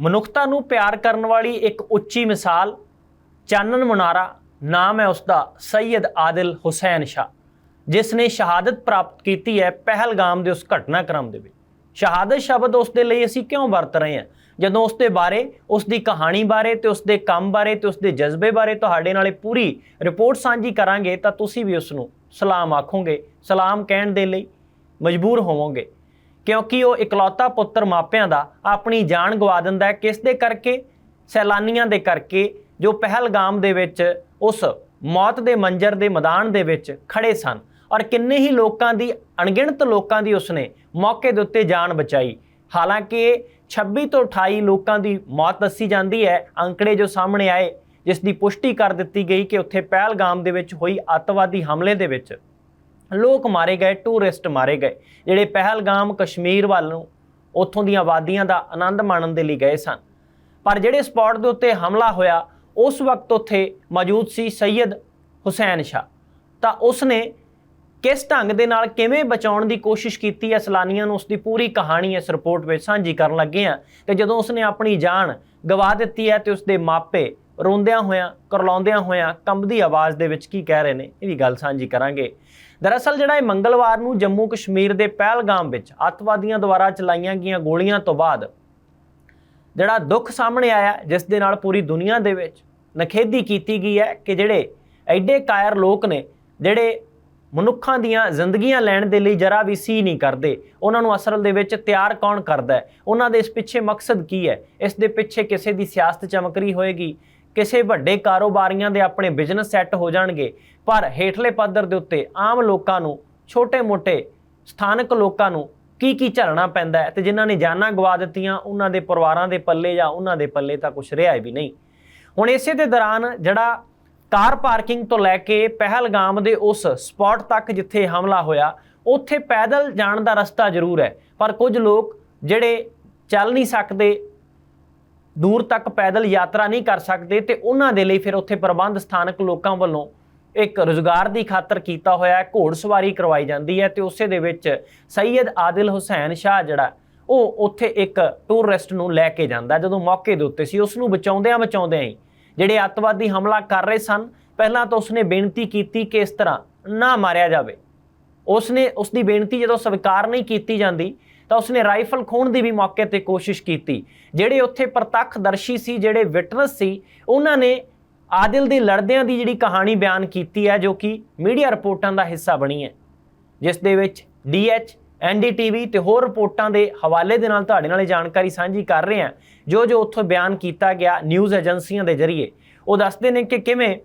ਮਨੁੱਖਤਾ ਨੂੰ ਪਿਆਰ ਕਰਨ ਵਾਲੀ ਇੱਕ ਉੱਚੀ ਮਿਸਾਲ, ਚਾਨਣ ਮੁਨਾਰਾ, ਨਾਮ ਹੈ ਉਸ ਦਾ ਸੈਯਦ ਆਦਿਲ ਹੁਸੈਨ ਸ਼ਾ ਜਿਸ ਨੇ ਸ਼ਹਾਦਤ ਪ੍ਰਾਪਤ ਕੀਤੀ ਹੈ ਪਹਿਲਗਾਮ ਦੇ ਉਸ ਘਟਨਾਕ੍ਰਮ ਦੇ ਵਿੱਚ। ਸ਼ਹਾਦਤ ਸ਼ਬਦ ਉਸ ਦੇ ਲਈ ਅਸੀਂ ਕਿਉਂ ਵਰਤ ਰਹੇ ਹਾਂ? ਜਦੋਂ ਉਸ ਦੇ ਬਾਰੇ, ਉਸ ਦੀ ਕਹਾਣੀ ਬਾਰੇ ਤੇ ਉਸ ਦੇ ਕੰਮ ਬਾਰੇ ਤੇ ਉਸ ਦੇ ਜਜ਼ਬੇ ਬਾਰੇ ਤੁਹਾਡੇ ਨਾਲੇ ਪੂਰੀ ਰਿਪੋਰਟ ਸਾਂਝੀ ਕਰਾਂਗੇ ਤਾਂ ਤੁਸੀਂ ਵੀ ਉਸ ਨੂੰ ਸਲਾਮ ਆਖੋਗੇ, ਸਲਾਮ ਕਹਿਣ ਦੇ ਲਈ ਮਜਬੂਰ ਹੋਵੋਗੇ। ਕਿਉਂਕਿ ਉਹ ਇਕਲੌਤਾ ਪੁੱਤਰ ਮਾਪਿਆਂ ਦਾ ਆਪਣੀ ਜਾਨ ਗਵਾ ਦਿੰਦਾ ਹੈ। ਕਿਸ ਦੇ ਕਰਕੇ? ਸੈਲਾਨੀਆਂ ਦੇ ਕਰਕੇ, ਜੋ ਪਹਿਲਗਾਮ ਦੇ ਵਿੱਚ ਉਸ ਮੌਤ ਦੇ ਮੰਜ਼ਰ ਦੇ ਮੈਦਾਨ ਦੇ ਵਿੱਚ ਖੜੇ ਸਨ ਔਰ ਕਿੰਨੇ ਹੀ ਲੋਕਾਂ ਦੀ, ਅਣਗਿਣਤ ਲੋਕਾਂ ਦੀ ਉਸਨੇ ਮੌਕੇ ਦੇ ਉੱਤੇ ਜਾਨ ਬਚਾਈ। ਹਾਲਾਂਕਿ ਇਹ 26 ਤੋਂ 28 ਲੋਕਾਂ ਦੀ ਮੌਤ ਦੱਸੀ ਜਾਂਦੀ ਹੈ। ਅੰਕੜੇ ਜੋ ਸਾਹਮਣੇ ਆਏ, ਜਿਸ ਦੀ ਪੁਸ਼ਟੀ ਕਰ ਦਿੱਤੀ ਗਈ ਕਿ ਉੱਥੇ ਪਹਿਲਗਾਮ ਦੇ ਵਿੱਚ ਹੋਈ ਅੱਤਵਾਦੀ ਹਮਲੇ ਦੇ ਵਿੱਚ ਲੋਕ ਮਾਰੇ ਗਏ ਟੂਰਿਸਟ ਮਾਰੇ ਗਏ, ਜਿਹੜੇ ਪਹਿਲਗਾਮ ਕਸ਼ਮੀਰ ਵੱਲ ਨੂੰ ਉੱਥੋਂ ਦੀਆਂ ਵਾਦੀਆਂ ਦਾ ਆਨੰਦ ਮਾਣਨ ਦੇ ਲਈ ਗਏ ਸਨ। ਪਰ ਜਿਹੜੇ ਸਪੌਟ ਦੇ ਉੱਤੇ ਹਮਲਾ ਹੋਇਆ, ਉਸ ਵਕਤ ਉੱਥੇ ਮੌਜੂਦ ਸੀ ਸੈਯਦ ਹੁਸੈਨ ਸ਼ਾ ਤਾਂ ਉਸਨੇ ਕਿਸ ਢੰਗ ਦੇ ਨਾਲ ਕਿਵੇਂ ਬਚਾਉਣ ਦੀ ਕੋਸ਼ਿਸ਼ ਕੀਤੀ ਹੈ ਸਲਾਨੀਆਂ ਨੂੰ ਉਸ ਦੀ ਪੂਰੀ ਕਹਾਣੀ ਇਸ ਰਿਪੋਰਟ ਵਿੱਚ ਸਾਂਝੀ ਕਰਨ ਲੱਗੇ ਆ ਤੇ ਜਦੋਂ ਉਸਨੇ ਆਪਣੀ ਜਾਨ ਗਵਾ ਦਿੱਤੀ ਹੈ ਤੇ ਉਸਦੇ ਮਾਪੇ ਰੋਂਦਿਆਂ ਹੋਇਆਂ, ਕਰਲਾਉਂਦਿਆਂ ਹੋਇਆਂ ਕੰਬਦੀ ਆਵਾਜ਼ ਦੇ ਵਿੱਚ ਕੀ ਕਹਿ ਰਹੇ ਨੇ? ਇਹ ਵੀ ਗੱਲ ਸਾਂਝੀ ਕਰਾਂਗੇ। ਦਰਅਸਲ ਜਿਹੜਾ ਇਹ ਮੰਗਲਵਾਰ ਨੂੰ ਜੰਮੂ ਕਸ਼ਮੀਰ ਦੇ ਪਹਿਲਗਾਮ ਵਿੱਚ ਅੱਤਵਾਦੀਆਂ ਦੁਆਰਾ ਚਲਾਈਆਂ ਗਈਆਂ ਗੋਲੀਆਂ ਤੋਂ ਬਾਅਦ ਜਿਹੜਾ ਦੁੱਖ ਸਾਹਮਣੇ ਆਇਆ, ਜਿਸ ਦੇ ਨਾਲ ਪੂਰੀ ਦੁਨੀਆ ਦੇ ਵਿੱਚ ਨਖੇਦੀ ਕੀਤੀ ਗਈ ਹੈ ਕਿ ਜਿਹੜੇ ਐਡੇ ਕਾਇਰ ਲੋਕ ਨੇ, ਜਿਹੜੇ ਮਨੁੱਖਾਂ ਦੀਆਂ ਜ਼ਿੰਦਗੀਆਂ ਲੈਣ ਦੇ ਲਈ ਜਰਾ ਵੀ ਸੀ ਨਹੀਂ ਕਰਦੇ, ਉਹਨਾਂ ਨੂੰ ਅਸਲ ਦੇ ਵਿੱਚ ਤਿਆਰ ਕੌਣ ਕਰਦਾ ਹੈ? ਉਹਨਾਂ ਦੇ ਇਸ ਪਿੱਛੇ ਮਕਸਦ ਕੀ ਹੈ? ਇਸ ਦੇ ਪਿੱਛੇ ਕਿਸੇ ਦੀ ਸਿਆਸਤ ਚਮਕਰੀ ਹੋਏਗੀ? ਕਿਸੇ ਵੱਡੇ ਕਾਰੋਬਾਰੀਆਂ ਦੇ ਆਪਣੇ ਬਿਜ਼ਨਸ ਸੈੱਟ ਹੋ ਜਾਣਗੇ, ਪਰ ਹੇਠਲੇ ਪੱਧਰ ਦੇ ਉੱਤੇ ਆਮ ਲੋਕਾਂ ਨੂੰ, ਛੋਟੇ-ਮੋਟੇ ਸਥਾਨਕ ਲੋਕਾਂ ਨੂੰ ਕੀ ਕੀ ਝੱਲਣਾ ਪੈਂਦਾ ਹੈ? ਤੇ ਜਿਨ੍ਹਾਂ ਨੇ ਜਾਨਾਂ ਗਵਾ ਦਿੱਤੀਆਂ, ਉਹਨਾਂ ਦੇ ਪਰਿਵਾਰਾਂ ਦੇ ਪੱਲੇ ਜਾਂ ਉਹਨਾਂ ਦੇ ਪੱਲੇ ਤਾਂ ਕੁਝ ਰਿਹਾ ਵੀ ਨਹੀਂ। ਹੁਣ ਇਸੇ ਦੇ ਦੌਰਾਨ ਜਿਹੜਾ ਕਾਰ ਪਾਰਕਿੰਗ ਤੋਂ ਲੈ ਕੇ ਪਹਿਲਗਾਮ ਦੇ ਉਸ ਸਪੌਟ ਤੱਕ ਜਿੱਥੇ ਹਮਲਾ ਹੋਇਆ, ਉੱਥੇ ਪੈਦਲ ਜਾਣ ਦਾ ਰਸਤਾ ਜ਼ਰੂਰ ਹੈ। ਪਰ ਕੁਝ ਲੋਕ ਜਿਹੜੇ ਚੱਲ ਨਹੀਂ ਸਕਦੇ ਦੂਰ ਤੱਕ ਪੈਦਲ ਯਾਤਰਾ ਨਹੀਂ ਕਰ ਸਕਦੇ ਤੇ ਉਹਨਾਂ ਦੇ ਲਈ ਫਿਰ ਉੱਥੇ ਪ੍ਰਬੰਧ ਸਥਾਨਕ ਲੋਕਾਂ ਵੱਲੋਂ ਇੱਕ ਰੁਜ਼ਗਾਰ ਦੀ ਖਾਤਰ ਕੀਤਾ ਹੋਇਆ ਹੈ ਘੋੜਸਵਾਰੀ ਕਰਵਾਈ ਜਾਂਦੀ ਹੈ ਤੇ ਉਸੇ ਦੇ ਵਿੱਚ ਸੈਯਦ ਆਦਿਲ ਹੁਸੈਨ ਸ਼ਾਹ ਜਿਹੜਾ, ਉਹ ਉੱਥੇ ਇੱਕ ਟੂਰਿਸਟ ਨੂੰ ਲੈ ਕੇ ਜਾਂਦਾ ਜਦੋਂ ਮੌਕੇ ਦੇ ਉੱਤੇ ਸੀ, ਉਸ ਨੂੰ ਬਚਾਉਂਦਿਆਂ ਬਚਾਉਂਦਿਆਂ ਹੀ ਜਿਹੜੇ ਅੱਤਵਾਦੀ ਹਮਲਾ ਕਰ ਰਹੇ ਸਨ, ਪਹਿਲਾਂ ਤਾਂ ਉਸਨੇ ਬੇਨਤੀ ਕੀਤੀ ਕਿ ਇਸ ਤਰ੍ਹਾਂ ਨਾ ਮਾਰਿਆ ਜਾਵੇ। ਉਸਨੇ ਉਸ ਦੀ ਬੇਨਤੀ ਜਦੋਂ ਸਵੀਕਾਰ ਨਹੀਂ ਕੀਤੀ ਜਾਂਦੀ ਤਾਂ ਉਸਨੇ ਰਾਈਫਲ ਖੋਣ ਦੀ ਵੀ ਮੌਕੇ ਤੇ ਕੋਸ਼ਿਸ਼ ਕੀਤੀ। ਜਿਹੜੇ ਉੱਥੇ ਪ੍ਰਤੱਖਦਰਸ਼ੀ ਸੀ, ਜਿਹੜੇ ਵਿਟਨਸ ਸੀ, ਉਹਨਾਂ ਨੇ ਆਦਿਲ ਦੇ ਲੜਦਿਆਂ ਦੀ ਜਿਹੜੀ ਕਹਾਣੀ ਬਿਆਨ ਕੀਤੀ ਹੈ, ਜੋ ਕਿ ਮੀਡੀਆ ਰਿਪੋਰਟਾਂ ਦਾ ਹਿੱਸਾ ਬਣੀ ਹੈ। ਜਿਸ ਦੇ ਵਿੱਚ ਡੀਐਚ ਐਨਡੀਟੀਵੀ ਤੇ ਹੋਰ ਰਿਪੋਰਟਾਂ ਦੇ ਹਵਾਲੇ ਦੇ ਨਾਲ ਤੁਹਾਡੇ ਨਾਲ ਜਾਣਕਾਰੀ ਸਾਂਝੀ ਕਰ ਰਹੇ ਹਾਂ। ਜੋ ਜੋ ਉੱਥੋਂ ਬਿਆਨ ਕੀਤਾ ਗਿਆ ਨਿਊਜ਼ ਏਜੰਸੀਆਂ ਦੇ ਜ਼ਰੀਏ। ਉਹ ਦੱਸਦੇ ਨੇ ਕਿ ਕਿਵੇਂ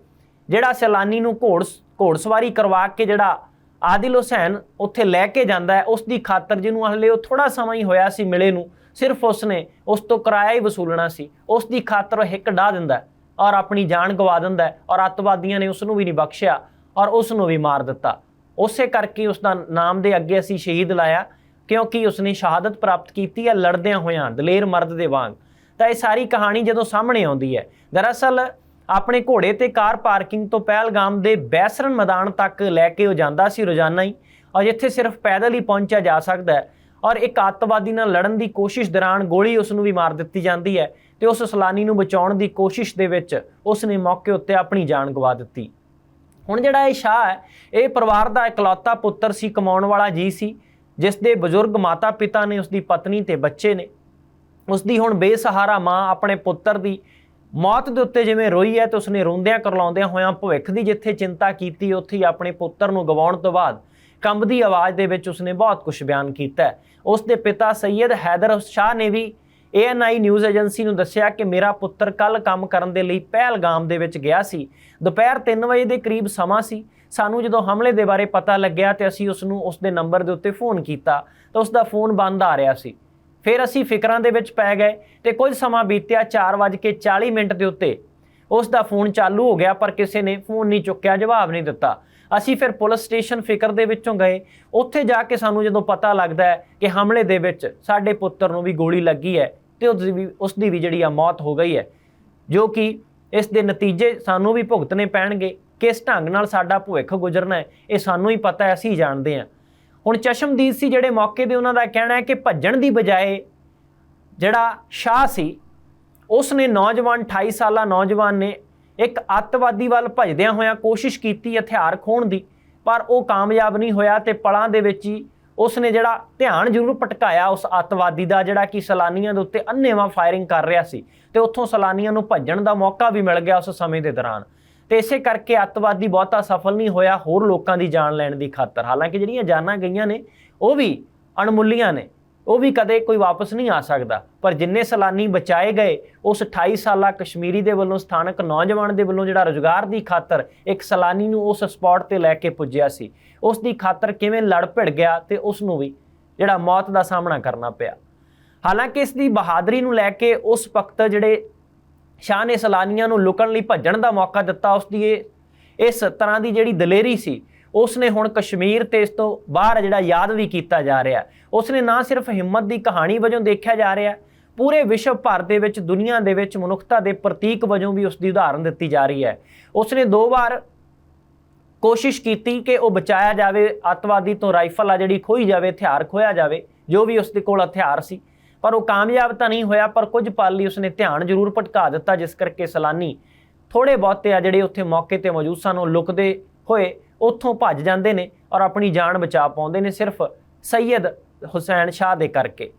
ਜਿਹੜਾ ਸੈਲਾਨੀ ਨੂੰ ਘੋੜ ਘੋੜਸਵਾਰੀ ਕਰਵਾ ਕੇ ਜਿਹੜਾ ਆਦਿਲ ਹੁਸੈਨ ਉੱਥੇ ਲੈ ਕੇ ਜਾਂਦਾ ਹੈ। ਉਸ ਦੀ ਖਾਤਰ ਜਿਹਨੂੰ ਹਲੇ ਉਹ ਥੋੜਾ ਸਮਾਂ ਹੀ ਹੋਇਆ ਸੀ ਮਿਲੇ ਨੂੰ, ਸਿਰਫ ਉਸਨੇ ਉਸ ਤੋਂ ਕਿਰਾਇਆ ਹੀ ਵਸੂਲਣਾ ਸੀ। ਉਸ ਦੀ ਖਾਤਰ ਉਹ ਹਿੱਕ ਢਾ ਦਿੰਦਾ ਹੈ ਔਰ ਆਪਣੀ ਜਾਨ ਗਵਾ ਦਿੰਦਾ ਹੈ ਔਰ ਅੱਤਵਾਦੀਆਂ ਨੇ ਉਸ ਨੂੰ ਵੀ ਨਹੀਂ ਬਖਸ਼ਿਆ ਔਰ ਉਸ ਨੂੰ ਵੀ ਮਾਰ ਦਿੱਤਾ। ਉਸੇ ਕਰਕੇ ਉਸ ਦਾ ਨਾਮ ਦੇ ਅੱਗੇ ਅਸੀਂ ਸ਼ਹੀਦ ਲਾਇਆ, ਕਿਉਂਕਿ ਉਸਨੇ ਸ਼ਹਾਦਤ ਪ੍ਰਾਪਤ ਕੀਤੀ ਹੈ ਲੜਦਿਆਂ ਹੋਇਆਂ, ਦਲੇਰ ਮਰਦ ਦੇ ਵਾਂਗ। ਤਾਂ ਇਹ ਸਾਰੀ ਕਹਾਣੀ ਜਦੋਂ ਸਾਹਮਣੇ ਆਉਂਦੀ ਹੈ, ਦਰਅਸਲ ਆਪਣੇ ਘੋੜੇ ਤੇ ਕਾਰ ਪਾਰਕਿੰਗ ਤੋਂ ਪਹਿਲਗਾਮ ਦੇ ਬੈਸਰਨ ਮੈਦਾਨ ਤੱਕ ਲੈ ਕੇ ਉਹ ਜਾਂਦਾ ਸੀ ਰੋਜ਼ਾਨਾ ਹੀ, ਔਰ ਜਿੱਥੇ ਸਿਰਫ ਪੈਦਲ ਹੀ ਪਹੁੰਚਿਆ ਜਾ ਸਕਦਾ ਹੈ। ਔਰ ਇੱਕ ਅੱਤਵਾਦੀ ਨਾਲ ਲੜਨ ਦੀ ਕੋਸ਼ਿਸ਼ ਦੌਰਾਨ ਗੋਲੀ ਉਸ ਨੂੰ ਵੀ ਮਾਰ ਦਿੱਤੀ ਜਾਂਦੀ ਹੈ ਤੇ ਉਸ ਸਲਾਨੀ ਨੂੰ ਬਚਾਉਣ ਦੀ ਕੋਸ਼ਿਸ਼ ਦੇ ਵਿੱਚ ਉਸ ਨੇ ਮੌਕੇ ਉੱਤੇ ਆਪਣੀ ਜਾਨ ਗਵਾ ਦਿੱਤੀ। ਹੁਣ ਜਿਹੜਾ ਇਹ ਸ਼ਾਹ ਹੈ, ਇਹ ਪਰਿਵਾਰ ਦਾ ਇਕਲੌਤਾ ਪੁੱਤਰ ਸੀ, ਕਮਾਉਣ ਵਾਲਾ ਜੀ ਸੀ, ਜਿਸ ਦੇ ਬਜ਼ੁਰਗ ਮਾਤਾ ਪਿਤਾ ਨੇ ਉਸ ਦੀ ਪਤਨੀ ਤੇ ਬੱਚੇ ਨੇ। ਉਸ ਦੀ ਹੁਣ ਬੇਸਹਾਰਾ ਮਾਂ ਆਪਣੇ ਪੁੱਤਰ ਦੀ ਮੌਤ ਦੇ ਉੱਤੇ ਜਿਵੇਂ ਰੋਈ ਹੈ ਤੇ ਉਸਨੇ ਰੋਂਦਿਆਂ ਕਰਲਾਉਂਦਿਆਂ ਹੋਇਆਂ ਭਵਿੱਖ ਦੀ ਜਿੱਥੇ ਚਿੰਤਾ ਕੀਤੀ, ਉੱਥੇ ਹੀ ਆਪਣੇ ਪੁੱਤਰ ਨੂੰ ਗਵਾਉਣ ਤੋਂ ਬਾਅਦ ਕੰਬਦੀ ਆਵਾਜ਼ ਦੇ ਵਿੱਚ ਉਸਨੇ ਬਹੁਤ ਕੁਝ ਬਿਆਨ ਕੀਤਾ ਹੈ। ਉਸ ਦੇ ਪਿਤਾ ਸੈਯਦ ਹੈਦਰ ਸ਼ਾਹ ਨੇ ਵੀ ANI ਨਿਊਜ਼ ਏਜੰਸੀ ਨੂੰ ਦੱਸਿਆ ਕਿ ਮੇਰਾ ਪੁੱਤਰ ਕੱਲ ਕੰਮ ਕਰਨ ਦੇ ਲਈ ਪਹਿਲਗਾਮ ਦੇ ਵਿੱਚ ਗਿਆ ਸੀ। ਦੁਪਹਿਰ 3 ਵਜੇ ਦੇ ਕਰੀਬ ਸਮਾਂ ਸੀ। ਸਾਨੂੰ ਜਦੋਂ ਹਮਲੇ ਦੇ ਬਾਰੇ ਪਤਾ ਲੱਗਿਆ ਤੇ ਅਸੀਂ ਉਸ ਨੂੰ ਉਸ ਦੇ ਨੰਬਰ ਦੇ ਉੱਤੇ ਫੋਨ ਕੀਤਾ ਤਾਂ ਉਸ ਦਾ ਫੋਨ ਬੰਦ ਆ ਰਿਹਾ ਸੀ। ਫਿਰ ਅਸੀਂ ਫਿਕਰਾਂ ਦੇ ਵਿੱਚ ਪੈ ਗਏ ਤੇ ਕੁਝ ਸਮਾਂ ਬੀਤਿਆ 4:40 ਮਿੰਟ ਦੇ ਉੱਤੇ। ਉਸ ਦਾ ਫੋਨ ਚਾਲੂ ਹੋ ਗਿਆ, ਪਰ ਕਿਸੇ ਨੇ ਫੋਨ ਨਹੀਂ ਚੁੱਕਿਆ, ਜਵਾਬ ਨਹੀਂ ਦਿੱਤਾ। ਅਸੀਂ ਫਿਰ ਪੁਲਿਸ ਸਟੇਸ਼ਨ ਫਿਕਰ ਦੇ ਵਿੱਚੋਂ ਗਏ। ਉੱਥੇ ਜਾ ਕੇ ਸਾਨੂੰ ਜਦੋਂ ਪਤਾ ਲੱਗਦਾ ਹੈ ਕਿ ਹਮਲੇ ਦੇ ਵਿੱਚ ਸਾਡੇ ਪੁੱਤਰ ਨੂੰ ਵੀ ਗੋਲੀ ਲੱਗੀ ਹੈ ਤੇ ਉਸ ਦੀ ਵੀ, ਉਸ ਵੀ ਜਿਹੜੀ ਆ ਮੌਤ ਹੋ ਗਈ ਹੈ, ਜੋ ਕਿ ਇਸ ਦੇ ਨਤੀਜੇ ਸਾਨੂੰ ਵੀ ਭੁਗਤਣੇ ਪੈਣਗੇ। ਕਿਸ ਢੰਗ ਨਾਲ ਸਾਡਾ ਭਵਿੱਖ ਗੁਜ਼ਰਨਾ ਹੈ, ਇਹ ਸਾਨੂੰ ਹੀ ਪਤਾ ਹੈ, ਅਸੀਂ ਜਾਣਦੇ ਹਾਂ। ਹੁਣ ਚਸ਼ਮਦੀਦ ਸੀ ਜਿਹੜੇ ਮੌਕੇ ਦੇ ਉਹਨਾਂ ਦਾ ਕਹਿਣਾ ਹੈ ਕਿ ਭੱਜਣ ਦੀ ਬਜਾਏ ਜਿਹੜਾ ਸ਼ਾਹ ਸੀ ਉਸ ਨੇ ਨੌਜਵਾਨ 28 ਸਾਲਾ ਨੌਜਵਾਨ ਨੇ ਇੱਕ ਅੱਤਵਾਦੀ ਵੱਲ ਭਜਦਿਆਂ ਹੋਇਆਂ ਕੋਸ਼ਿਸ਼ ਕੀਤੀ ਹਥਿਆਰ ਖੋਹਣ ਦੀ, ਪਰ ਉਹ ਕਾਮਯਾਬ ਨਹੀਂ ਹੋਇਆ ਤੇ ਪਲਾਂ ਦੇ ਵਿੱਚ ਹੀ ਉਸ ਨੇ ਜਿਹੜਾ ਧਿਆਨ ਜ਼ਰੂਰ ਭਟਕਾਇਆ ਉਸ ਅੱਤਵਾਦੀ ਦਾ, ਜਿਹੜਾ ਕਿ ਸਲਾਨੀਆਂ ਦੇ ਉੱਤੇ ਅੰਨੇਵਾਂ ਫਾਇਰਿੰਗ ਕਰ ਰਿਹਾ ਸੀ ਤੇ ਉੱਥੋਂ ਸਲਾਨੀਆਂ ਨੂੰ ਭੱਜਣ ਦਾ ਮੌਕਾ ਵੀ ਮਿਲ ਗਿਆ ਉਸ ਸਮੇਂ ਦੇ ਦੌਰਾਨ। ਤੇ ਇਸੇ ਕਰਕੇ ਅੱਤਵਾਦੀ ਬਹੁਤਾ ਸਫਲ ਨਹੀਂ ਹੋਇਆ ਹੋਰ ਲੋਕਾਂ ਦੀ ਜਾਨ ਲੈਣ ਦੀ ਖਾਤਰ। ਹਾਲਾਂਕਿ ਜਿਹੜੀਆਂ ਜਾਨਾਂ ਗਈਆਂ ਨੇ, ਉਹ ਵੀ ਅਣਮੁੱਲੀਆਂ ਨੇ। ਉਹ ਵੀ ਕਦੇ ਕੋਈ ਵਾਪਸ ਨਹੀਂ ਆ ਸਕਦਾ। ਪਰ ਜਿੰਨੇ ਸਲਾਨੀ ਬਚਾਏ ਗਏ, ਉਸ 28 ਸਾਲਾ ਕਸ਼ਮੀਰੀ ਦੇ ਵੱਲੋਂ, ਸਥਾਨਕ ਨੌਜਵਾਨ ਦੇ ਵੱਲੋਂ ਜਿਹੜਾ ਰੁਜ਼ਗਾਰ ਦੀ ਖਾਤਰ ਇੱਕ ਸਲਾਨੀ ਨੂੰ ਉਸ ਸਪੌਟ ਤੇ ਲੈ ਕੇ ਪੁੱਜਿਆ ਸੀ, ਉਸ ਦੀ ਖਾਤਰ ਕਿਵੇਂ ਲੜ ਭਿੜ ਗਿਆ ਤੇ ਉਸ ਨੂੰ ਵੀ ਜਿਹੜਾ ਮੌਤ ਦਾ ਸਾਹਮਣਾ ਕਰਨਾ ਪਿਆ। ਹਾਲਾਂਕਿ ਇਸ ਦੀ ਬਹਾਦਰੀ ਨੂੰ ਲੈ ਕੇ ਉਸ ਵਕਤ ਜਿਹੜੇ ਸ਼ਾਹ ਨੇ ਸਲਾਨੀਆਂ ਨੂੰ ਲੁਕਣ ਲਈ ਭੱਜਣ ਦਾ ਮੌਕਾ ਦਿੱਤਾ ਉਸ ਦੀ ਇਹ, ਇਸ ਤਰ੍ਹਾਂ ਦੀ ਜਿਹੜੀ ਦਲੇਰੀ ਸੀ ਉਸ ਨੇ ਹੁਣ ਕਸ਼ਮੀਰ ਤੇ ਇਸ ਤੋਂ ਬਾਹਰ ਜਿਹੜਾ ਯਾਦ ਵੀ ਕੀਤਾ ਜਾ ਰਿਹਾ। ਉਸ ਨੇ ਨਾ ਸਿਰਫ ਹਿੰਮਤ ਦੀ ਕਹਾਣੀ ਵਜੋਂ ਦੇਖਿਆ ਜਾ ਰਿਹਾ, ਪੂਰੇ ਵਿਸ਼ਵ ਭਰ ਦੇ ਵਿੱਚ, ਦੁਨੀਆ ਦੇ ਵਿੱਚ ਮਨੁੱਖਤਾ ਦੇ ਪ੍ਰਤੀਕ ਵਜੋਂ ਵੀ ਉਸ ਦੀ ਉਦਾਹਰਨ ਦਿੱਤੀ ਜਾ ਰਹੀ ਹੈ। ਉਸ ਨੇ ਦੋ ਵਾਰ ਕੋਸ਼ਿਸ਼ ਕੀਤੀ ਕਿ ਉਹ ਬਚਾਇਆ ਜਾਵੇ, ਅੱਤਵਾਦੀ ਤੋਂ ਰਾਈਫਲ ਆ ਜਿਹੜੀ ਖੋਈ ਜਾਵੇ, ਹਥਿਆਰ ਖੋਇਆ ਜਾਵੇ, ਜੋ ਵੀ ਉਸ ਦੇ ਕੋਲ ਹਥਿਆਰ ਸੀ। ਪਰ ਉਹ ਕਾਮਯਾਬ ਤਾਂ ਨਹੀਂ ਹੋਇਆ, ਪਰ ਕੁਝ ਪਲ ਲਈ ਉਸਨੇ ਧਿਆਨ ਜ਼ਰੂਰ ਭਟਕਾ ਦਿੱਤਾ, ਜਿਸ ਕਰਕੇ ਸਲਾਨੀ ਥੋੜੇ ਬਹੁਤੇ ਆ ਜਿਹੜੇ ਉੱਥੇ ਮੌਕੇ ਤੇ ਮੌਜੂਦ ਸਨ, ਉਹ ਲੁਕਦੇ ਹੋਏ ਉੱਥੋਂ ਭੱਜ ਜਾਂਦੇ ਨੇ ਔਰ ਆਪਣੀ ਜਾਨ ਬਚਾ ਪਾਉਂਦੇ ਨੇ ਸਿਰਫ ਸੈਯਦ ਹੁਸੈਨ ਸ਼ਾਹ ਦੇ ਕਰਕੇ।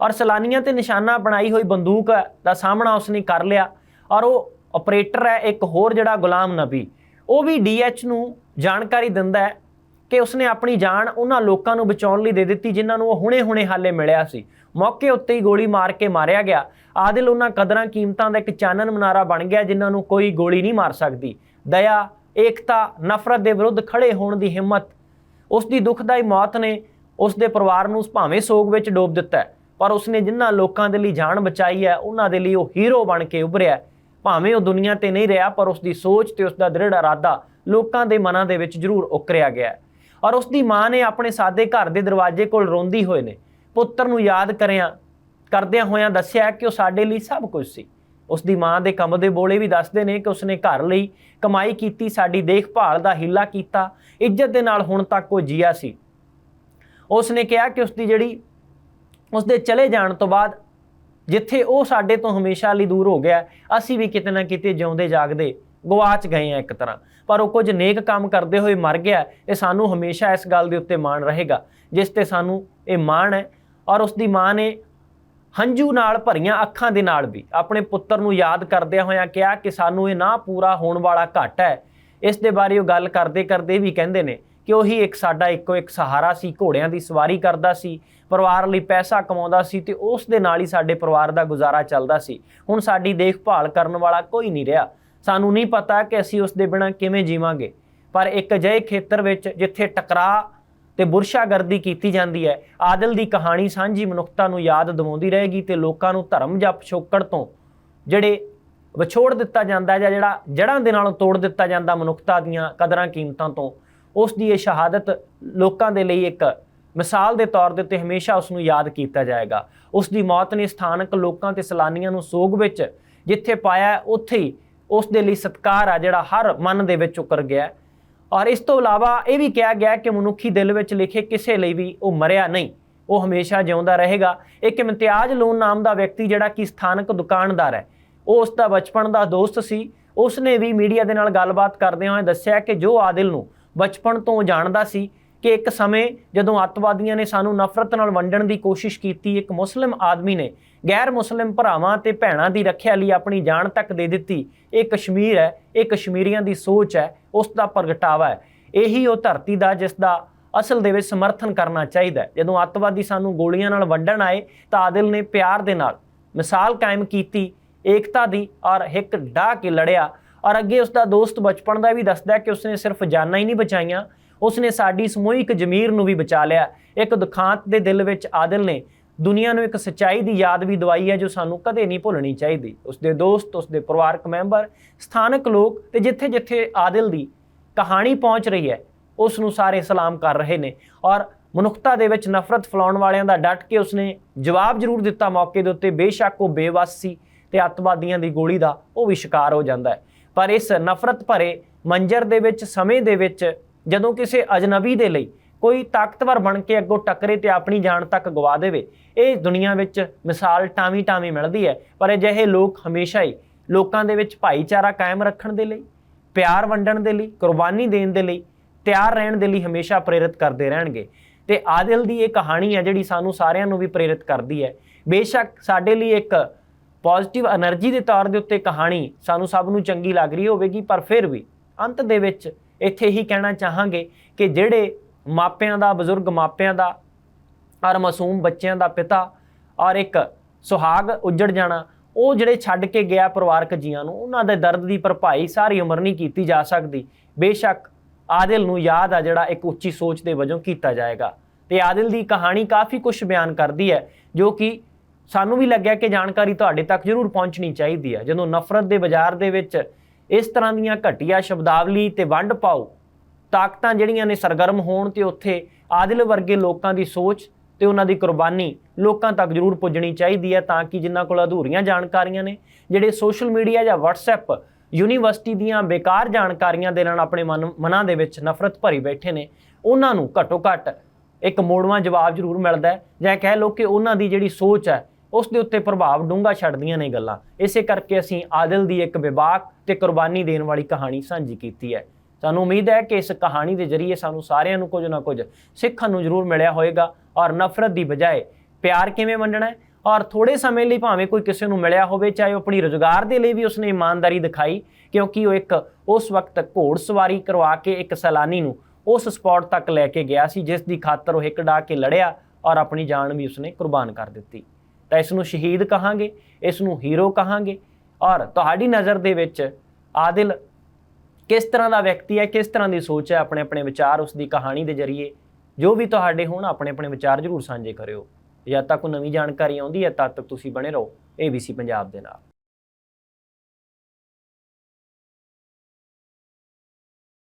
ਔਰ ਸਲਾਨੀਆਂ ਤੇ ਨਿਸ਼ਾਨਾ ਬਣਾਈ ਹੋਈ ਬੰਦੂਕ ਦਾ ਸਾਹਮਣਾ ਉਸਨੇ ਕਰ ਲਿਆ ਔਰ ਉਹ ਆਪਰੇਟਰ ਹੈ, ਇੱਕ ਹੋਰ ਜਿਹੜਾ ਗੁਲਾਮ ਨਬੀ, ਉਹ ਵੀ ਡੀਐਚ ਨੂੰ ਜਾਣਕਾਰੀ ਦਿੰਦਾ ਹੈ ਕਿ ਉਸਨੇ ਆਪਣੀ ਜਾਨ ਉਹਨਾਂ ਲੋਕਾਂ ਨੂੰ ਬਚਾਉਣ ਲਈ ਦੇ ਦਿੱਤੀ, ਜਿਨ੍ਹਾਂ ਨੂੰ ਉਹ ਹੁਣੇ-ਹੁਣੇ ਹਾਲੇ ਮਿਲਿਆ ਸੀ। ਮੌਕੇ ਉੱਤੇ ਹੀ ਗੋਲੀ ਮਾਰ ਕੇ ਮਾਰਿਆ ਗਿਆ। ਆਦਿਲ ਉਹਨਾਂ ਕਦਰਾਂ ਕੀਮਤਾਂ ਦਾ ਇੱਕ ਚਾਨਣ ਮਨਾਰਾ ਬਣ ਗਿਆ, ਜਿਨ੍ਹਾਂ ਨੂੰ ਕੋਈ ਗੋਲੀ ਨਹੀਂ ਮਾਰ ਸਕਦੀ। ਦਇਆ, ਏਕਤਾ, ਨਫ਼ਰਤ ਦੇ ਵਿਰੁੱਧ ਖੜੇ ਹੋਣ ਦੀ ਹਿੰਮਤ। ਉਸ ਦੀ ਦੁਖਦਾਈ ਮੌਤ ਨੇ ਉਸ ਦੇ ਪਰਿਵਾਰ ਨੂੰ ਭਾਵੇਂ ਸੋਗ ਵਿੱਚ ਡੋਬ ਦਿੱਤਾ ਪਰ ਉਸਨੇ ਜਿਨ੍ਹਾਂ ਲੋਕਾਂ ਦੇ ਲਈ ਜਾਨ ਬਚਾਈ ਹੈ, ਉਹਨਾਂ ਦੇ ਲਈ ਉਹ ਹੀਰੋ ਬਣ ਕੇ ਉਭਰਿਆ ਭਾਵੇਂ ਉਹ ਦੁਨੀਆ ਤੇ ਨਹੀਂ ਰਿਹਾ, ਪਰ ਉਸ ਦੀ ਸੋਚ ਤੇ ਉਸ ਦਾ ਦ੍ਰਿੜ ਇਰਾਦਾ ਲੋਕਾਂ ਦੇ ਮਨਾਂ ਦੇ ਵਿੱਚ ਜ਼ਰੂਰ ਉਕਰਿਆ ਗਿਆ ਔਰ ਉਸ ਦੀ ਮਾਂ ਨੇ ਆਪਣੇ ਸਾਦੇ ਘਰ ਦੇ ਦਰਵਾਜ਼ੇ ਕੋਲ ਰੋਂਦੀ ਹੋਏ ਨੇ। ਪੁੱਤਰ ਨੂੰ ਯਾਦ ਕਰਿਆ, ਕਰਦਿਆਂ ਹੋਇਆਂ ਦੱਸਿਆ ਕਿ ਉਹ ਸਾਡੇ ਲਈ ਸਭ ਕੁਝ ਸੀ। ਉਸ ਦੀ ਮਾਂ ਦੇ ਕੰਮ ਦੇ ਬੋਲੇ ਵੀ ਦੱਸਦੇ ਨੇ ਕਿ ਉਸਨੇ ਘਰ ਲਈ ਕਮਾਈ ਕੀਤੀ, ਸਾਡੀ ਦੇਖਭਾਲ ਦਾ ਹਿੱਲਾ ਕੀਤਾ, ਇੱਜ਼ਤ ਦੇ ਨਾਲ ਹੁਣ ਤੱਕ ਉਹ ਜੀਆ ਸੀ। ਉਸਨੇ ਕਿਹਾ ਕਿ ਉਸਦੀ ਜਿਹੜੀ ਉਸਦੇ ਚਲੇ ਜਾਣ ਤੋਂ ਬਾਅਦ ਜਿੱਥੇ ਉਹ ਸਾਡੇ ਤੋਂ ਹਮੇਸ਼ਾ ਲਈ ਦੂਰ ਹੋ ਗਿਆ, ਅਸੀਂ ਵੀ ਕਿਤੇ ਨਾ ਕਿਤੇ ਜਿਉਂਦੇ ਜਾਗਦੇ ਗਵਾਚ ਗਏ ਆ ਇੱਕ ਤਰ੍ਹਾਂ। ਪਰ ਉਹ ਕੁਝ ਨੇਕ ਕੰਮ ਕਰਦੇ ਹੋਏ ਮਰ ਗਿਆ, ਇਹ ਸਾਨੂੰ ਹਮੇਸ਼ਾ ਇਸ ਗੱਲ ਦੇ ਉੱਤੇ ਮਾਣ ਰਹੇਗਾ, ਜਿਸ ਤੇ ਸਾਨੂੰ ਇਹ ਮਾਣ ਹੈ ਔਰ ਉਸ ਦੀ ਮਾਂ ਨੇ ਹੰਝੂ ਨਾਲ ਭਰੀਆਂ ਅੱਖਾਂ ਦੇ ਨਾਲ ਵੀ ਆਪਣੇ ਪੁੱਤਰ ਨੂੰ ਯਾਦ ਕਰਦਿਆਂ ਹੋਇਆਂ ਕਿਹਾ ਕਿ ਸਾਨੂੰ ਇਹ ਨਾ ਪੂਰਾ ਹੋਣ ਵਾਲਾ ਘਟ ਹੈ। ਇਸ ਦੇ ਬਾਰੇ ਉਹ ਗੱਲ ਕਰਦੇ ਕਰਦੇ ਵੀ ਕਹਿੰਦੇ ਨੇ ਕਿ ਉਹੀ ਇੱਕ ਸਾਡਾ ਇੱਕੋ ਇੱਕ ਸਹਾਰਾ ਸੀ, ਘੋੜਿਆਂ ਦੀ ਸਵਾਰੀ ਕਰਦਾ ਸੀ, ਪਰਿਵਾਰ ਲਈ ਪੈਸਾ ਕਮਾਉਂਦਾ ਸੀ ਤੇ ਉਸ ਦੇ ਨਾਲ ਹੀ ਸਾਡੇ ਪਰਿਵਾਰ ਦਾ ਗੁਜ਼ਾਰਾ ਚੱਲਦਾ ਸੀ। ਹੁਣ ਸਾਡੀ ਦੇਖਭਾਲ ਕਰਨ ਵਾਲਾ ਕੋਈ ਨਹੀਂ ਰਿਹਾ। ਸਾਨੂੰ ਨਹੀਂ ਪਤਾ ਕਿ ਅਸੀਂ ਉਸ ਦੇ ਬਿਨਾਂ ਕਿਵੇਂ ਜੀਵਾਂਗੇ। ਪਰ ਇੱਕ ਅਜਿਹੇ ਖੇਤਰ ਵਿੱਚ ਜਿੱਥੇ ਟਕਰਾਅ ਤੇ ਬੁਰਸ਼ਾਗਰਦੀ ਕੀਤੀ ਜਾਂਦੀ ਹੈ। ਆਦਲ ਦੀ ਕਹਾਣੀ ਸਾਂਝੀ ਮਨੁੱਖਤਾ ਨੂੰ ਯਾਦ ਦਿਵਾਉਂਦੀ ਰਹੇਗੀ ਤੇ ਲੋਕਾਂ ਨੂੰ ਧਰਮ ਜਾਂ ਪਿਛੋਕੜ ਤੋਂ ਜਿਹੜੇ ਵਿਛੋੜ ਦਿੱਤਾ ਜਾਂਦਾ ਜਾਂ ਜਿਹੜਾ ਜੜ੍ਹਾਂ ਦੇ ਨਾਲੋਂ ਤੋੜ ਦਿੱਤਾ ਜਾਂਦਾ ਮਨੁੱਖਤਾ ਦੀਆਂ ਕਦਰਾਂ ਕੀਮਤਾਂ ਤੋਂ, ਉਸ ਦੀ ਇਹ ਸ਼ਹਾਦਤ ਲੋਕਾਂ ਦੇ ਲਈ ਇੱਕ ਮਿਸਾਲ ਦੇ ਤੌਰ ਦੇ ਉੱਤੇ ਹਮੇਸ਼ਾ ਉਸ ਨੂੰ ਯਾਦ ਕੀਤਾ ਜਾਏਗਾ। ਉਸ ਦੀ ਮੌਤ ਨੇ ਸਥਾਨਕ ਲੋਕਾਂ ਤੇ ਸੈਲਾਨੀਆਂ ਨੂੰ ਸੋਗ ਵਿੱਚ ਜਿੱਥੇ ਪਾਇਆ, ਉੱਥੇ ਹੀ ਉਸ ਦੇ ਲਈ ਸਤਿਕਾਰ ਆ ਜਿਹੜਾ ਹਰ ਮਨ ਦੇ ਵਿੱਚ ਉਕਰ ਗਿਆ। ਔਰ ਇਸ ਤੋਂ ਇਲਾਵਾ ਇਹ ਵੀ ਕਿਹਾ ਗਿਆ ਕਿ ਮਨੁੱਖੀ ਦਿਲ ਵਿੱਚ ਲਿਖੇ ਕਿਸੇ ਲਈ ਵੀ ਉਹ ਮਰਿਆ ਨਹੀਂ, ਉਹ ਹਮੇਸ਼ਾ ਜਿਉਂਦਾ ਰਹੇਗਾ। ਇੱਕ ਇਮਤਿਆਜ਼ ਲੋਨ ਨਾਮ ਦਾ ਵਿਅਕਤੀ ਜਿਹੜਾ ਕਿ ਸਥਾਨਕ ਦੁਕਾਨਦਾਰ ਹੈ, ਉਹ ਉਸ ਦਾ ਬਚਪਨ ਦਾ ਦੋਸਤ ਸੀ। ਉਸ ਨੇ ਵੀ ਮੀਡੀਆ ਦੇ ਨਾਲ ਗੱਲਬਾਤ ਕਰਦਿਆਂ ਹੋਏ ਦੱਸਿਆ ਕਿ ਜੋ ਆਦਿਲ ਨੂੰ ਬਚਪਨ ਤੋਂ ਜਾਣਦਾ ਸੀ ਕਿ ਇੱਕ ਸਮੇਂ ਜਦੋਂ ਅੱਤਵਾਦੀਆਂ ਨੇ ਸਾਨੂੰ ਨਫ਼ਰਤ ਨਾਲ ਵੰਡਣ ਦੀ ਕੋਸ਼ਿਸ਼ ਕੀਤੀ, ਇੱਕ ਮੁਸਲਿਮ ਆਦਮੀ ਨੇ ਗੈਰ ਮੁਸਲਿਮ ਭਰਾਵਾਂ ਤੇ ਭੈਣਾਂ ਦੀ ਰੱਖਿਆ ਲਈ ਆਪਣੀ ਜਾਨ ਤੱਕ ਦੇ ਦਿੱਤੀ। ਇਹ ਕਸ਼ਮੀਰ ਹੈ, ਇਹ ਕਸ਼ਮੀਰੀਆਂ ਦੀ ਸੋਚ ਹੈ ਉਸ ਦਾ ਪ੍ਰਗਟਾਵਾ ਹੈ। ਇਹੀ ਉਹ ਧਰਤੀ ਦਾ ਜਿਸ ਦਾ ਅਸਲ ਦੇ ਵਿੱਚ ਸਮਰਥਨ ਕਰਨਾ ਚਾਹੀਦਾ ਜਦੋਂ ਅੱਤਵਾਦੀ ਸਾਨੂੰ ਗੋਲੀਆਂ ਨਾਲ ਵੰਡਣ ਆਏ, ਤਾਂ ਆਦਿਲ ਨੇ ਪਿਆਰ ਦੇ ਨਾਲ ਮਿਸਾਲ ਕਾਇਮ ਕੀਤੀ, ਏਕਤਾ ਦੀ ਔਰ ਹਿੱਕ ਢਾ ਕੇ ਲੜਿਆ। ਔਰ ਅੱਗੇ ਉਸ ਦਾ ਦੋਸਤ ਬਚਪਨ ਦਾ ਵੀ ਦੱਸਦਾ ਕਿ ਉਸਨੇ ਸਿਰਫ ਜਾਨਾਂ ਹੀ ਨਹੀਂ ਬਚਾਈਆਂ, ਉਸਨੇ ਸਾਡੀ ਸਮੂਹਿਕ ਜ਼ਮੀਰ ਨੂੰ ਵੀ ਬਚਾ ਲਿਆ। ਇੱਕ ਦੁਖਾਂਤ ਦੇ ਦਿਲ ਵਿੱਚ ਆਦਿਲ ਨੇ ਦੁਨੀਆ ਨੂੰ ਇੱਕ ਸੱਚਾਈ ਦੀ ਯਾਦ ਵੀ ਦਵਾਈ ਹੈ ਜੋ ਸਾਨੂੰ ਕਦੇ ਨਹੀਂ ਭੁੱਲਣੀ ਚਾਹੀਦੀ। ਉਸਦੇ ਦੋਸਤ ਉਸਦੇ ਪਰਿਵਾਰਕ ਮੈਂਬਰ, ਸਥਾਨਕ ਲੋਕ ਤੇ ਜਿੱਥੇ-ਜਿੱਥੇ ਆਦਿਲ ਦੀ ਕਹਾਣੀ ਪਹੁੰਚ ਰਹੀ ਹੈ, ਉਸ ਨੂੰ ਸਾਰੇ ਸਲਾਮ ਕਰ ਰਹੇ ਨੇ। ਔਰ ਮਨੁੱਖਤਾ ਦੇ ਵਿੱਚ ਨਫ਼ਰਤ ਫੈਲਾਉਣ ਵਾਲਿਆਂ ਦਾ ਡਟ ਕੇ ਉਸਨੇ ਜਵਾਬ ਜ਼ਰੂਰ ਦਿੱਤਾ ਮੌਕੇ ਦੇ ਉੱਤੇ, ਬੇਸ਼ੱਕ ਉਹ ਬੇਵਸ ਸੀ ਤੇ ਅੱਤਵਾਦੀਆਂ ਦੀ ਗੋਲੀ ਦਾ ਉਹ ਵੀ ਸ਼ਿਕਾਰ ਹੋ ਜਾਂਦਾ ਹੈ। ਪਰ ਇਸ ਨਫ਼ਰਤ ਭਰੇ ਮੰਜ਼ਰ ਦੇ ਵਿੱਚ, ਸਮੇਂ ਦੇ ਵਿੱਚ, ਜਦੋਂ ਕਿਸੇ ਅਜਨਬੀ ਦੇ ਲਈ ਕੋਈ ਤਾਕਤਵਰ ਬਣ ਕੇ ਅੱਗੋਂ ਟੱਕਰੇ ਤੇ ਆਪਣੀ ਜਾਨ ਤੱਕ ਗਵਾ ਦੇਵੇ। ਇਹ ਦੁਨੀਆ ਵਿੱਚ ਮਿਸਾਲ ਟਾਵੀ ਟਾਵੀ ਮਿਲਦੀ ਹੈ, ਪਰ ਅਜਿਹੇ ਲੋਕ ਹਮੇਸ਼ਾ ਹੀ ਲੋਕਾਂ ਦੇ ਵਿੱਚ ਭਾਈਚਾਰਾ ਕਾਇਮ ਰੱਖਣ ਦੇ ਲਈ, ਪਿਆਰ ਵੰਡਣ ਦੇ ਲਈ, ਕੁਰਬਾਨੀ ਦੇਣ ਦੇ ਲਈ, ਤਿਆਰ ਰਹਿਣ ਦੇ ਲਈ ਹਮੇਸ਼ਾ ਪ੍ਰੇਰਿਤ ਕਰਦੇ ਰਹਿਣਗੇ। ਤੇ ਆਦਿਲ ਦੀ ਇਹ ਕਹਾਣੀ ਹੈ ਜਿਹੜੀ ਸਾਨੂੰ ਸਾਰਿਆਂ ਨੂੰ ਵੀ ਪ੍ਰੇਰਿਤ ਕਰਦੀ ਹੈ। ਬੇਸ਼ੱਕ ਸਾਡੇ ਲਈ ਇੱਕ ਪੋਜ਼ਿਟਿਵ એનર્ਜੀ ਦੇ ਤੌਰ ਦੇ ਉੱਤੇ ਕਹਾਣੀ ਸਾਨੂੰ ਸਭ ਨੂੰ ਚੰਗੀ ਲੱਗ ਰਹੀ ਹੋਵੇਗੀ, ਪਰ ਫਿਰ ਵੀ ਅੰਤ ਦੇ ਵਿੱਚ ਇੱਥੇ ਹੀ ਕਹਿਣਾ ਚਾਹਾਂਗੇ ਕਿ ਜਿਹੜੇ ਮਾਪਿਆਂ ਦਾ, ਬਜ਼ੁਰਗ ਮਾਪਿਆਂ ਦਾ ਔਰ ਮਾਸੂਮ ਬੱਚਿਆਂ ਦਾ ਪਿਤਾ, ਔਰ ਇੱਕ ਸੁਹਾਗ ਉੱਜੜ ਜਾਣਾ, ਉਹ ਜਿਹੜੇ ਛੱਡ ਕੇ ਗਿਆ ਪਰਿਵਾਰਕ ਜੀਆਂ ਨੂੰ, ਉਹਨਾਂ ਦੇ ਦਰਦ ਦੀ ਭਰਪਾਈ ਸਾਰੀ ਉਮਰ ਨਹੀਂ ਕੀਤੀ ਜਾ ਸਕਦੀ। ਬੇਸ਼ੱਕ ਆਦਿਲ ਨੂੰ ਯਾਦ ਆ ਜਿਹੜਾ ਇੱਕ ਉੱਚੀ ਸੋਚ ਦੇ ਵਜੋਂ ਕੀਤਾ ਜਾਏਗਾ। ਤੇ ਆਦਿਲ ਦੀ ਕਹਾਣੀ ਕਾਫੀ ਕੁਝ ਬਿਆਨ ਕਰਦੀ ਹੈ, ਜੋ ਕਿ ਸਾਨੂੰ ਵੀ ਲੱਗਿਆ ਕਿ ਜਾਣਕਾਰੀ ਤੁਹਾਡੇ ਤੱਕ ਜ਼ਰੂਰ ਪਹੁੰਚਣੀ ਚਾਹੀਦੀ ਹੈ। ਜਦੋਂ ਨਫ਼ਰਤ ਦੇ ਬਾਜ਼ਾਰ ਦੇ ਵਿੱਚ ਇਸ ਤਰ੍ਹਾਂ ਦੀਆਂ ਘਟੀਆ ਸ਼ਬਦਾਵਲੀ ਤੇ ਵੰਡ ਪਾਓ ਤਾਕਤਾਂ ਜਿਹੜੀਆਂ ਨੇ ਸਰਗਰਮ ਹੋਣ ਤੇ ਉੱਥੇ ਆਦਿਲ ਵਰਗੇ ਲੋਕਾਂ ਦੀ ਸੋਚ ਤੇ ਉਹਨਾਂ ਦੀ ਕੁਰਬਾਨੀ ਲੋਕਾਂ ਤੱਕ ਜ਼ਰੂਰ ਪੁੱਜਣੀ ਚਾਹੀਦੀ ਹੈ ਤਾਂ ਕਿ ਜਿਨ੍ਹਾਂ ਕੋਲ ਅਧੂਰੀਆਂ ਜਾਣਕਾਰੀਆਂ ਨੇ, ਜਿਹੜੇ ਸੋਸ਼ਲ ਮੀਡੀਆ ਜਾਂ WhatsApp ਯੂਨੀਵਰਸਿਟੀ ਦੀਆਂ ਬੇਕਾਰ ਜਾਣਕਾਰੀਆਂ ਦੇ ਨਾਲ ਆਪਣੇ ਮਨ, ਮਨਾਂ ਦੇ ਵਿੱਚ ਨਫ਼ਰਤ ਭਰੀ ਬੈਠੇ ਨੇ, ਉਹਨਾਂ ਨੂੰ ਘੱਟੋ ਘੱਟ ਇੱਕ ਮੋੜਵਾਂ ਜਵਾਬ ਜ਼ਰੂਰ ਮਿਲਦਾ ਹੈ ਜਾਂ ਕਹਿ ਲਓ ਕਿ ਉਹਨਾਂ ਦੀ ਜਿਹੜੀ ਸੋਚ ਹੈ, ਉਸ ਦੇ ਉੱਤੇ ਪ੍ਰਭਾਵ ਡੂੰਘਾ ਛੱਡਦੀਆਂ ਨੇ ਗੱਲਾਂ। ਇਸੇ ਕਰਕੇ ਅਸੀਂ ਆਦਿਲ ਦੀ ਇੱਕ ਵਿਵਾਕ ਤੇ ਕੁਰਬਾਨੀ ਦੇਣ ਵਾਲੀ ਕਹਾਣੀ ਸਾਂਝੀ ਕੀਤੀ ਹੈ। ਸਾਨੂੰ ਉਮੀਦ ਹੈ ਕਿ ਇਸ ਕਹਾਣੀ ਦੇ ਜ਼ਰੀਏ ਸਾਨੂੰ ਸਾਰਿਆਂ ਨੂੰ ਕੁਝ ਨਾ ਕੁਝ ਸਿੱਖਣ ਨੂੰ ਜ਼ਰੂਰ ਮਿਲਿਆ ਹੋਵੇਗਾ ਔਰ ਨਫ਼ਰਤ ਦੀ ਬਜਾਏ ਪਿਆਰ ਕਿਵੇਂ ਵੰਡਣਾ ਹੈ? ਔਰ ਥੋੜੇ ਸਮੇਂ ਲਈ ਭਾਵੇਂ ਕੋਈ ਕਿਸੇ ਨੂੰ ਮਿਲਿਆ ਹੋਵੇ, ਚਾਹੇ ਉਹ ਆਪਣੀ ਰੋਜ਼ਗਾਰ ਦੇ ਲਈ ਵੀ ਉਸਨੇ ਇਮਾਨਦਾਰੀ ਦਿਖਾਈ, ਕਿਉਂਕਿ ਉਹ ਇੱਕ ਉਸ ਵਕਤ ਘੋੜ ਸਵਾਰੀ ਕਰਵਾ ਕੇ ਇੱਕ ਸੈਲਾਨੀ ਨੂੰ ਉਸ ਸਪੌਟ ਤੱਕ ਲੈ ਕੇ ਗਿਆ ਸੀ, ਜਿਸ ਦੀ ਖਾਤਰ ਉਹ ਇੱਕ ਡਾ ਕੇ ਲੜਿਆ ਔਰ ਆਪਣੀ ਜਾਨ ਵੀ ਉਸਨੇ ਕੁਰਬਾਨ ਕਰ ਦਿੱਤੀ। ਤਾਂ ਇਸ ਨੂੰ ਸ਼ਹੀਦ ਕਹਾਂਗੇ, ਇਸ ਨੂੰ ਹੀਰੋ ਕਹਾਂਗੇ ਔਰ ਤੁਹਾਡੀ ਨਜ਼ਰ ਦੇ ਵਿੱਚ ਆਦਿਲ ਕਿਸ ਤਰ੍ਹਾਂ ਦਾ ਵਿਅਕਤੀ ਹੈ, ਕਿਸ ਤਰ੍ਹਾਂ ਦੀ ਸੋਚ ਹੈ, ਆਪਣੇ ਆਪਣੇ ਵਿਚਾਰ ਉਸ ਦੀ ਕਹਾਣੀ ਦੇ ਜ਼ਰੀਏ, ਜੋ ਵੀ ਤੁਹਾਡੇ ਹੋਣ, ਆਪਣੇ ਆਪਣੇ ਵਿਚਾਰ ਜ਼ਰੂਰ ਸਾਂਝੇ ਕਰਿਓ। ਜਦ ਤੱਕ ਕੋਈ ਨਵੀਂ ਜਾਣਕਾਰੀ ਆਉਂਦੀ ਹੈ, ਤਦ ਤੱਕ ਤੁਸੀਂ ਬਣੇ ਰਹੋ। ABC ਪੰਜਾਬ ਦੇ ਨਾਲ।